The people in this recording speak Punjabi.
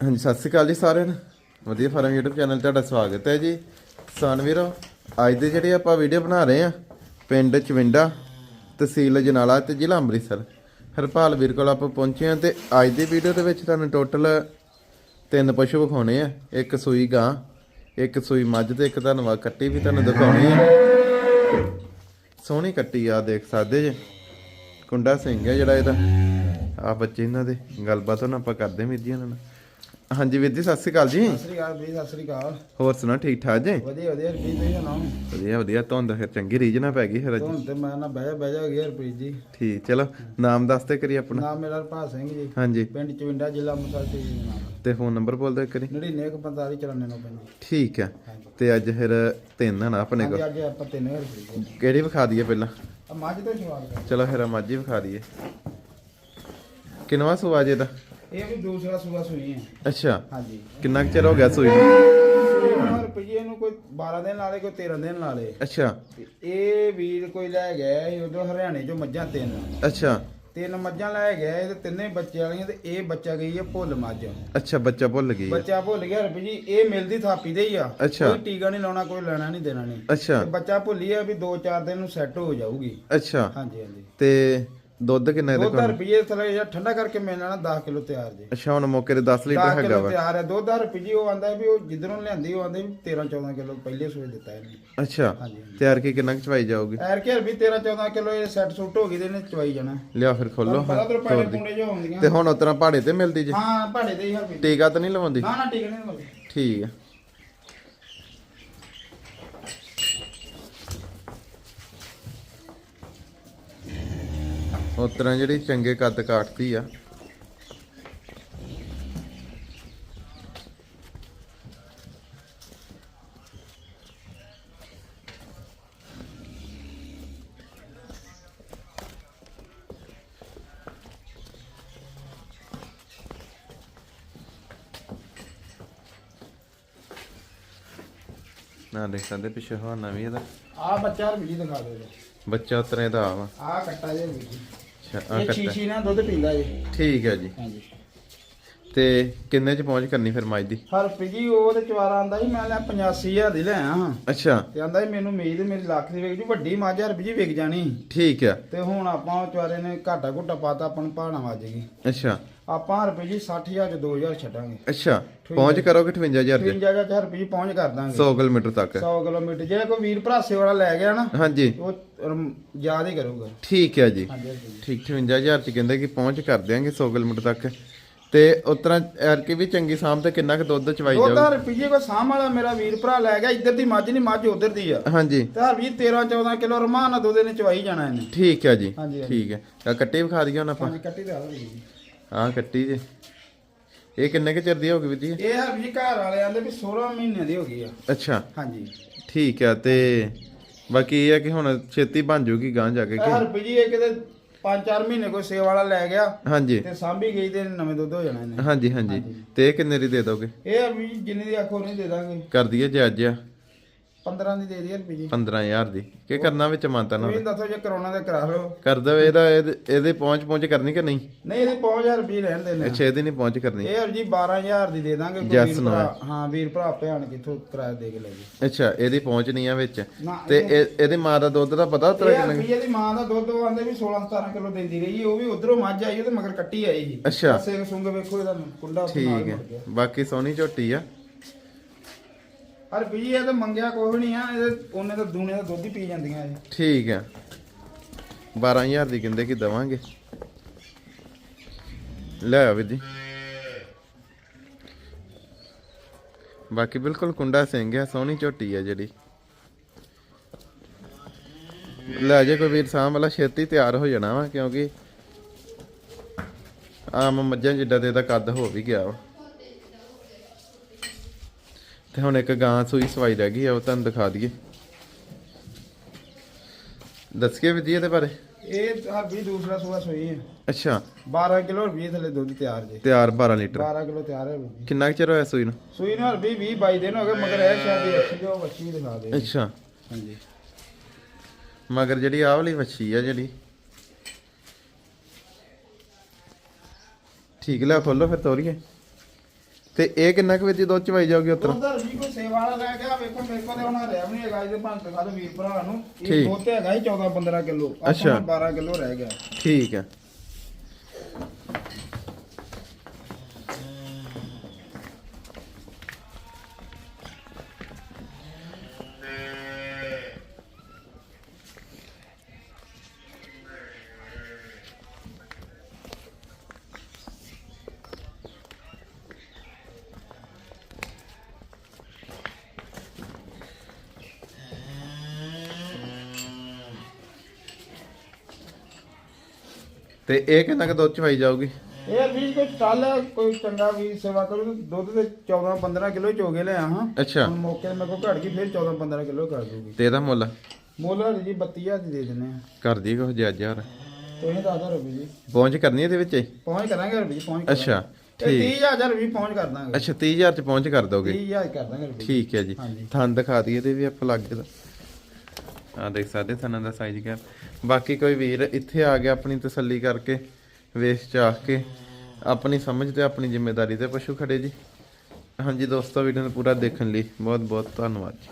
ਹਾਂਜੀ, ਸਤਿ ਸ਼੍ਰੀ ਅਕਾਲ ਜੀ ਸਾਰਿਆਂ ਨੂੰ। ਵਧੀਆ ਫਾਰਮ YouTube ਚੈਨਲ ਤੁਹਾਡਾ ਸਵਾਗਤ ਹੈ ਜੀ। ਕਿਸਾਨ ਵੀਰੋ, ਅੱਜ ਦੇ ਜਿਹੜੇ ਆਪਾਂ ਵੀਡੀਓ ਬਣਾ ਰਹੇ ਆ ਪਿੰਡ ਚਵਿੰਡਾ, ਤਹਿਸੀਲ ਜਨਾਲਾ ਤੇ ਜ਼ਿਲ੍ਹਾ ਅੰਮ੍ਰਿਤਸਰ। ਹਰਪਾਲ ਵੀਰ ਕੋਲ ਆਪਾਂ ਪਹੁੰਚੇ ਆ ਤੇ ਅੱਜ ਦੀ ਵੀਡੀਓ ਦੇ ਵਿੱਚ ਤੁਹਾਨੂੰ ਟੋਟਲ ਤਿੰਨ ਪਸ਼ੂ ਵਿਖਾਉਣੇ ਆ। ਇੱਕ ਸੂਈ ਗਾਂ, ਇੱਕ ਸੂਈ ਮੱਝ ਤੇ ਇੱਕ ਤੁਹਾਨੂੰ ਕੱਟੀ ਵੀ ਤੁਹਾਨੂੰ ਦਿਖਾਉਣੀ ਆ। ਸੋਹਣੀ ਕੱਟੀ ਆ, ਦੇਖ ਸਕਦੇ ਜੇ। ਕੁੰਡਾ ਸਿੰਘ ਹੈ ਜਿਹੜਾ ਇਹਦਾ। ਆ ਬੱਚੇ ਇਹਨਾਂ ਦੇ, ਗੱਲਬਾਤ ਉਹਨਾਂ ਆਪਾਂ ਕਰਦੇ ਵੀਰ ਜੀ ਇਹਨਾਂ ਨਾਲ। ਹਾਂਜੀ ਵੀਰ ਜੀ ਸਤਿ ਸ਼੍ਰੀ ਅਕਾਲ ਜੀ। ਸਤਿ ਸ੍ਰੀ ਅਕਾਲ ਵੀ ਸਤਿ ਸ੍ਰੀ ਅਕਾਲ। ਹੋਰ ਸੁਣਾ ਠੀਕ ਠਾਕ ਜੀ? ਵਧੀਆ ਵਧੀਆ ਰਪੀਤ ਤੁਸੀਂ ਸੁਣਾਓ? ਵਧੀਆ ਵਧੀਆ ਧੁੰਦ ਫਿਰ ਚੰਗੀ ਰੀਜ ਨਾ ਪੈ ਗਈ ਫਿਰ ਅੱਜ। ਹੁਣ ਤੇ ਮੈਂ ਨਾ ਬਹਿ ਜਾ ਬਹਿ ਜਾ ਗਿਆ ਰਪੀਤ ਜੀ। ਠੀਕ ਚਲੋ ਨਾਮ ਦੱਸ ਤੇ ਕਰੀ ਆਪਣਾ। ਨਾਮ ਮੇਰਾ ਹਰਪਾਲ ਸਿੰਘ ਜੀ। ਹਾਂਜੀ। ਪਿੰਡ ਚਵਿੰਡਾ ਜ਼ਿਲ੍ਹਾ ਅੰਮ੍ਰਿਤਸਰ ਤੇ ਜੀ ਨਾਮ ਤੇ ਫੋਨ ਨੰਬਰ ਬੋਲ ਦੇ ਕਰੀ 9945 ਚਲਾਣੇ ਨੂੰ ਪੈਂਦੀ ਠੀਕ ਹੈ ਤੇ ਅੱਜ ਫਿਰ ਤਿੰਨ ਹਨ ਆਪਣੇ ਕੋਲ? ਅੱਜ ਆਪਾਂ ਤਿੰਨ ਰਪੀਤ ਜੀ। ਕਿਹੜੀ ਵਿਖਾ ਦਈਏ ਪਹਿਲਾਂ? ਆ ਮੱਝ ਤੋਂ ਸ਼ੁਰੂਆਤ ਕਰ ਚਲੋ ਫਿਰ ਮਾਝੀ ਵਿਖਾ ਦਈਏ। ਕਿੰਨਵਾ ਸੂਆ ਜੇ ਦਾ ਇਹ ਵੀ ਦੂਸਰਾ ਸੂਆ ਸੂਈ ਹੈ। ਅੱਛਾ। ਹਾਂਜੀ। ਕਿੰਨਾ ਕੁ ਚਿਰ ਹੋ ਗਿਆ ਸੂਈ ਨੂੰ? ਸੂਈ ਨੂੰ ਰੁਪਈਏ ਨੂੰ ਕੋਈ 12 ਦਿਨ ਲਾਲੇ ਕੋਈ 13 ਦਿਨ ਲਾਲੇ ਅੱਛਾ। ਇਹ ਵੀਰ ਕੋਈ ਲੈ ਗਿਆ ਸੀ ਉਦੋਂ ਹਰਿਆਣੇ ਚੋਂ ਮੱਝਾਂ ਤਿੰਨ। ਅੱਛਾ। ਤਿੰਨ ਮੱਝਾਂ ਲੈ ਗਿਆ ਇਹ ਤੇ ਤਿੰਨੇ ਬੱਚੇ ਵਾਲੀਆਂ ਤੇ ਇਹ ਬੱਚਾ ਗਈ ਹੈ ਭੁੱਲ ਮੱਝ। ਅੱਛਾ ਬੱਚਾ ਭੁੱਲ ਗਈ ਹੈ। ਬੱਚਾ ਭੁੱਲ ਗਿਆ ਰੁਪਏ ਜੀ ਇਹ ਮਿਲਦੀ ਥਾਪੀ ਦੇ ਹੀ ਆ। ਅੱਛਾ। ਕੋਈ ਟੀਕਾ ਨਹੀਂ ਲਾਉਣਾ ਕੋਈ ਲੈਣਾ ਨਹੀਂ ਦੇਣਾ ਨਹੀਂ। ਅੱਛਾ। ਤੇ ਬੱਚਾ ਭੁੱਲੀ ਆ ਵੀ 2-4 ਦਿਨ ਨੂੰ ਸੈੱਟ ਹੋ ਜਾਊਗੀ। ਅੱਛਾ। ਹਾਂਜੀ ਹਾਂਜੀ। ਤੇ ਦੁੱਧ ਕਿੰਨਾ ਇਹਦੇ ਦੁੱਧ ਕੋਲ? ਰੁਪਏ ਥਲੇ ਜਾਂ ਠੰਡਾ ਕਰਕੇ ਮਿਲ ਜਾਣਾ 10 ਕਿਲੋ ਤਿਆਰ ਜੀ। ਅੱਛਾ ਹੁਣ ਮੌਕੇ ਤੇ 10 ਲੀਟਰ 10 ਹੈਗਾ ਕਿਲੋ ਵਾ। ਤਿਆਰ ਹੈ। ਦੁੱਧ ਰੁਪਏ ਜੀ ਉਹ ਆਂਦਾ ਵੀ ਉਹ ਜਿੱਧਰੋਂ ਲਿਆਂਦੀ ਉਹ ਆਂਦੇ ਵੀ 13-14 ਕਿਲੋ ਪਹਿਲੇ ਸੂਏ ਦਿੱਤਾ ਇਹਨੇ। ਅੱਛਾ ਹਾਂਜੀ ਤਿਆਰ ਕੀ ਕਿੰਨਾ ਕੁ ਚਵਾਈ ਜਾਊਗੀ? ਐਰ ਕੇ ਵੀ 13-14 ਕਿਲੋ ਇਹ ਸੈੱਟ ਸੁੱਟ ਹੋ ਗਈ ਤੇ ਇਹਨੇ ਚਵਾਈ ਜਾਣਾ। ਲਿਆ ਫਿਰ ਖੋਲੋ ਪਤਾ ਤੇ ਪਾੜੇ ਪੁੰਡੇ ਜੋ ਹੁੰਦੀਆਂ। ਤੇ ਹੁਣ ਉਤਰਾ ਪਹਾੜੇ ਤੇ ਮਿਲਦੀ ਜੀ? ਹਾਂ ਭਾੜੇ ਦੇ ਹੀ ਹਰ ਟੀਕਾ ਤਾਂ ਨਹੀਂ ਲਵਾਉਂਦੀ? ਨਾ ਨਾ ਟੀਕਾ ਨਹੀਂ ਲਾਉਂਦੇ ਠੀਕ ਹੈ ਉਤਰਾ ਜਿਹੜੀ ਚੰਗੇ ਕੱਦ ਕਾਟਦੀ ਆ। ਨਾ ਦੇਖ ਸਕਦੇ ਪਿੱਛੇ ਹਵਾਨਾ ਵੀ ਇਹਦਾ। ਆ ਬੱਚਾ ਰੁਪਏ ਦਿਖਾ ਜੀ ਬੱਚਾ ਉਤਰੇ ਦਾ ਆ ਵਾ। ਆ ਕੱਟਾ ਜੇ ਜੀ ਅੱਛਾ ਆ ਇਹ ਕੱਟਾ। ਸ਼ੀਸ਼ੀ ਨਾਲ ਦੁੱਧ ਪੀਂਦਾ ਜੀ ਠੀਕ ਹੈ ਜੀ। ਹਾਂਜੀ। ਤੇ ਕਿੰਨੇ ਚ ਪਹੁੰਚ ਕਰਨੀ ਫਿਰ ਮੱਝ ਦੀ? ਹਰ ਪੀਜੀ ਉਹ ਤੇ ਚਵਾਰਾ ਆਂਦਾ ਸੀ ਮੈਂ ਲਿਆ 85000 ਦੀ ਲੈ ਆਇਆ ਅੱਛਾ। ਤੇ ਆਂਦਾ ਸੀ ਮੈਨੂੰ ਉਮੀਦ ਮੇਰੀ ਲੱਖ ਦੀ ਵਿਕ ਜੂ ਵੱਡੀ ਮੱਝ ਹਰ ਪੀਜੀ ਵਿਕ ਜਾਣੀ। ਠੀਕ ਹੈ। ਤੇ ਹੁਣ ਆਪਾਂ ਉਹ ਚਵਾਰੇ ਨੇ ਘਾਟਾ ਘੁੱਟਾ ਪਾਤਾ ਆਪਾਂ ਨੂੰ ਭਾਣਾ ਵੱਜ ਗਈ। ਅੱਛਾ। ਆਪਾਂ ਹਰ ਪੀਜੀ 60000 ਚ 2000 ਛੱਡਾਂਗੇ। ਅੱਛਾ ਪਹੁੰਚ ਕਰੋਗੇ 58000 ਚ? 53 ਜਾਂ ਹਰ ਪੀਜੀ ਪਹੁੰਚ ਕਰ ਦਾਂਗੇ। 100 ਕਿਲੋਮੀਟਰ ਤੱਕ। 100 ਕਿਲੋਮੀਟਰ ਜੇ ਕੋਈ ਵੀਰ ਭਰਾਸੇ ਵਾਲਾ ਲੈ ਗਿਆ ਨਾ ਹਾਂਜੀ। ਉਹ ਯਾਦ ਹੀ ਕਰੂਗਾ। ਠੀਕ ਹੈ ਜੀ। ਹਾਂਜੀ ਹਾਂਜੀ। ਠੀਕ 58000 ਚ ਕਹਿੰਦੇ ਕਿ ਪਹੁੰਚ ਕਰ ਦਿਆਂਗੇ 100 ਕਿਲੋਮੀਟਰ ਤੱਕ। ਤੇ ਉਤਰਾ ਐਰਕੇ ਵੀ ਚੰਗੀ ਸਾਂਭ ਤੇ ਕਿੰਨਾ ਕੁ ਦੁੱਧ ਚਵਾਈ ਜਾਊ? ਤਾਂ ਰੁਪਈਏ ਕੋ ਸਾਂਭ ਵਾਲਾ ਮੇਰਾ ਵੀਰ ਭਰਾ ਲੈ ਗਿਆ ਇੱਧਰ ਦੀ ਮੱਝ ਨਹੀਂ ਮੱਝ ਉਧਰ ਦੀ ਆ। ਹਾਂਜੀ। ਤੇ ਹਰ ਵੀਰ 13 14 ਕਿਲੋ ਰਮਾਨ ਦੁੱਧ ਨੇ ਚਵਾਈ ਜਾਣਾ ਇਹਨੇ। ਠੀਕ ਹੈ ਜੀ। ਹਾਂਜੀ, ਹਾਂਜੀ। ਠੀਕ ਹੈ। ਤਾਂ ਕੱਟੀ ਵਿਖਾ ਦਈਏ ਹੁਣ ਆਪਾਂ। ਪਾਣੀ ਕੱਟੀ ਦੇ ਆਓ ਜੀ। ਹਾਂ ਕੱਟੀ ਜੀ। ਇਹ ਕਿੰਨੇ ਕੁ ਚਿਰ ਦੀ ਹੋ ਗਈ ਵੀਰ ਜੀ ਇਹ ਹਰ ਵੀ ਘਰ ਵਾਲੇ ਆਂਦੇ ਵੀ 16 ਮਹੀਨੇ ਦੀ ਹੋ ਗਈ ਆ। ਅੱਛਾ। ਹਾਂਜੀ। ਠੀਕ ਹੈ ਤੇ ਬਾਕੀ ਇਹ ਹੈ ਕਿ ਹੁਣ ਛੇਤੀ ਬਣ ਜੂਗੀ ਗਾਂ ਜਾ ਕੇ ਕਿ? ਹਰ ਵੀ ਇਹ ਕਿਤੇ 5-4 ਮਹੀਨੇ ਕੋਈ ਸੇਵਾ ਵਾਲਾ ਲੈ ਗਿਆ ਹਾਂਜੀ। ਤੇ ਸਾਂਭੀ ਗਈ ਤੇ ਨਵੇਂ ਦੁੱਧ ਹੋ ਜਾਣਾ ਇਹਨੇ। ਹਾਂਜੀ ਹਾਂਜੀ। ਤੇ ਇਹ ਕਿੰਨੇ ਦੀ ਦੇ ਦੋਗੇ? ਇਹ ਹਰ ਵੀ ਜਿੰਨੇ ਦੀ ਆਖੋ ਨਹੀਂ ਦੇ ਦਾਂਗੇ। ਕਰ ਦਈਏ ਜੇ ਅੱਜ ਆ 15 ਦੀ ਦੇ ਦਈਏ ਰੁਪਏ ਜੀ। 15000 ਦੀ। ਕੀ ਕਰਨਾ ਵਿੱਚ ਮਾਨਤਾ ਨਾਲ? ਤੁਸੀਂ ਦੱਸੋ ਜੇ ਕਰਾਉਣਾ ਤੇ ਕਰਾ ਲਓ। ਕਰ ਦੋ ਇਹਦਾ ਇਹਦੇ ਇਹਦੇ ਪਹੁੰਚ ਪਹੁੰਚ ਕਰਨੀ ਕਿ ਨਹੀਂ? ਨਹੀਂ ਇਹਦੇ 5000 ਰੁਪਏ ਰਹਿਣ ਦੇਣੇ ਅੱਛਾ ਇਹਦੀ ਨਹੀਂ ਪਹੁੰਚ ਕਰਨੀ। ਇਹ ਜੀ 12000 ਦੀ ਦੇ ਦਾਂਗੇ ਕੋਈ Yes, ਵੀਰ no. ਭਰਾ ਹਾਂ। ਵੀਰ ਭਰਾ ਭੈਣ ਕਿੱਥੋਂ ਕਿਰਾਇਆ ਦੇ ਕੇ ਲੈ ਜੀ ਅੱਛਾ ਇਹਦੀ ਪਹੁੰਚ ਨਹੀਂ ਆ ਵਿੱਚ। ਨਾ ਤੇ ਇਹ- ਇਹਦੀ ਮਾਂ ਦਾ ਦੁੱਧ ਦਾ ਪਤਾ ਉਤਰਾ ਇਹ ਕਿੰਨਾ ਰੁਪਈਏ ਦੀ ਮਾਂ ਦਾ ਦੁੱਧ ਉਹ ਆਂਦੇ ਵੀ 16 17 ਕਿਲੋ ਦਿੰਦੀ ਰਹੀ ਉਹ ਵੀ ਉਧਰੋਂ ਮੱਝ ਆਈ ਉਹ ਤੇ ਮਗਰ ਕੱਟੀ ਆਈ ਸੀ। ਅੱਛਾ। ਸਿੰਘ ਸੁੰਗ ਵੇਖੋ ਇਹਦਾ ਕੁੰਡਾ ਉੱਥੇ ਨਾਲ ਠੀਕ ਮੁੜ ਹੈ ਗਿਆ। ਬਾਕੀ ਸੋਹਣੀ ਝੋਟੀ ਆ। ਪਰ ਵੀ ਇਹ ਤਾਂ ਮੰਗਿਆ ਕੁਛ ਨਹੀਂ ਆ, ਇਹਦੇ ਉਹਨੇ ਤਾਂ ਦੂਨੇ ਦਾ ਦੁੱਧ ਹੀ ਪੀ ਜਾਂਦੀਆਂ ਇਹ। ਠੀਕ ਹੈ 12000 ਦੀ ਕਹਿੰਦੇ ਕਿ ਦਵਾਂਗੇ। ਲੈ ਆ ਵੀਰ ਜੀ। ਬਾਕੀ ਬਿਲਕੁਲ ਕੁੰਡਾ ਸਿੰਘ ਆ, ਸੋਹਣੀ ਝੋਟੀ ਆ ਜਿਹੜੀ। ਲੈ ਜੇ ਕੋਈ ਵੀਰ ਸਾਂਭ ਵਾਲਾ ਛੇਤੀ ਤਿਆਰ ਹੋ ਜਾਣਾ ਵਾ, ਕਿਉਂਕਿ ਆਮ ਮੱਝਾਂ ਜਿੱਡਾ ਦੇ ਦਾ ਕੱਦ ਹੋ ਵੀ ਗਿਆ ਵਾ। ਤੇ ਹੁਣ ਇੱਕ ਗਾਂ ਸੂਈ ਸਵਾਈ ਰਹਿ ਗਈ ਆ ਉਹ ਤੁਹਾਨੂੰ ਦਿਖਾ ਦਈਏ। ਦੱਸ ਕੇ ਵੀ ਜੀ ਇਹਦੇ ਬਾਰੇ। ਇਹ ਹਰ ਵੀ ਦੂਸਰਾ ਸੂਆ ਸੋਈ ਹੈ। ਅੱਛਾ। 12 ਕਿਲੋ ਰੁਪਏ ਥੱਲੇ ਦੁੱਧ ਤਿਆਰ ਜੇ। ਤਿਆਰ 12 ਲੀਟਰ। 12 ਕਿਲੋ ਤਿਆਰ ਹੈ ਵੀ ਕਿੰਨਾ ਕੁ ਚਿਰ ਹੋਇਆ ਸੂਈ ਨੂੰ? ਸੂਈ ਨਾਲ ਵੀ 20 22 ਦਿਨ ਹੋ ਗਏ ਮਗਰ ਇਹ ਇਹ ਅੱਛੀ ਜੋ ਬੱਚੀ ਦਿਖਾ ਦੇ। ਅੱਛਾ। ਹਾਂਜੀ। ਮਗਰ ਜਿਹੜੀ ਆਹ ਵਾਲੀ ਵੱਛੀ ਆ ਜਿਹੜੀ। ਠੀਕ ਲੈ ਖੋਲੋ ਫਿਰ ਤੋਰੀਏ। ਤੇ ਇਹ ਕਿੰਨਾ ਕੁ ਵਿੱਚ ਦੁੱਧ ਚਵਾਈ ਜਾਊਗੀ ਉਤਰ ਉਧਰ ਵੀ ਕੋਈ ਸੇਵਾ ਵਾਲਾ ਲੈ ਗਿਆ ਵੇਖੋ ਮੇਰੇ ਕੋਲ ਤੇ ਉਹਨਾਂ ਰਿਹਾ ਨਹੀਂ ਹੈਗਾ ਇਹਦੇ ਭੰਤ ਖਾਦੇ ਵੀਰ ਭਰਾ ਨੂੰ ਠੀਕ। ਇਹ ਦੁੱਧ ਤੇ ਹੈਗਾ ਹੀ 14 15 ਕਿਲੋ ਅੱਛਾ। 12 ਕਿਲੋ ਰਹਿ ਗਿਆ ਠੀਕ ਹੈ ਤੇ ਇਹ ਕਿੰਨਾ ਕੁ ਦੁੱਧ ਚਵਾਈ ਜਾਊਗੀ? ਇਹ ਵੀ ਕੋਈ ਕੱਲ ਕੋਈ ਚੰਗਾ ਵੀ ਸੇਵਾ ਕਰੂ ਦੁੱਧ ਤੇ 14 15 ਕਿਲੋ ਚੋਗੇ ਲਿਆ ਹਾਂ। ਅੱਛਾ। ਹੁਣ ਮੌਕੇ ਤੇ ਮੇਰੇ ਕੋਲ ਘਟ ਗਈ ਫਿਰ 14 15 ਕਿਲੋ ਕਰ ਦੂਗੀ। ਤੇ ਇਹਦਾ ਮੁੱਲ? ਮੁੱਲ ਜੀ 32000 ਦੀ ਦੇ ਦਿੰਦੇ ਆ ਕਰ ਦੀ ਕੁਝ ਜੱਜ ਯਾਰ ਤੁਸੀਂ ਦੱਸੋ ਰਵੀ ਜੀ। ਪਹੁੰਚ ਕਰਨੀ ਇਹਦੇ ਵਿੱਚ? ਹੀ? ਪਹੁੰਚ ਕਰਾਂਗੇ ਰਵੀ ਜੀ ਪਹੁੰਚ ਅੱਛਾ, ਠੀਕ। ਠੀਕ। 30000 ਰਵੀ ਪਹੁੰਚ ਕਰ ਦਾਂਗੇ। ਅੱਛਾ 30000 ਚ ਪਹੁੰਚ ਕਰ ਦੋਗੇ? 30000 ਕਰ ਦਾਂਗੇ ਠੀਕ ਹੈ ਜੀ। ਹਾਂਜੀ। ਥਣ ਦਿਖਾ ਦਈਏ ਤੇ ਵੀ ਆਪਾਂ ਲੱਗ ਦਾ। ਆ ਦੇਖ ਸਕਦੇ ਥਣਾਂ ਦਾ ਸਾਈਜ਼ ਕਿਆ ਬਾਕੀ ਕੋਈ ਵੀਰ ਇੱਥੇ ਆ ਗਿਆ ਆਪਣੀ ਤਸੱਲੀ ਕਰਕੇ ਵੇਚ ਚਾਹ ਕੇ, ਆਪਣੀ ਸਮਝ ਤੇ ਆਪਣੀ ਜ਼ਿੰਮੇਵਾਰੀ ਤੇ ਪਸ਼ੂ ਖੜੇ ਜੀ। ਹਾਂਜੀ ਦੋਸਤੋ ਵੀਡੀਓ ਨੂੰ ਪੂਰਾ ਦੇਖਣ ਲਈ ਬਹੁਤ ਬਹੁਤ ਧੰਨਵਾਦ ਜੀ।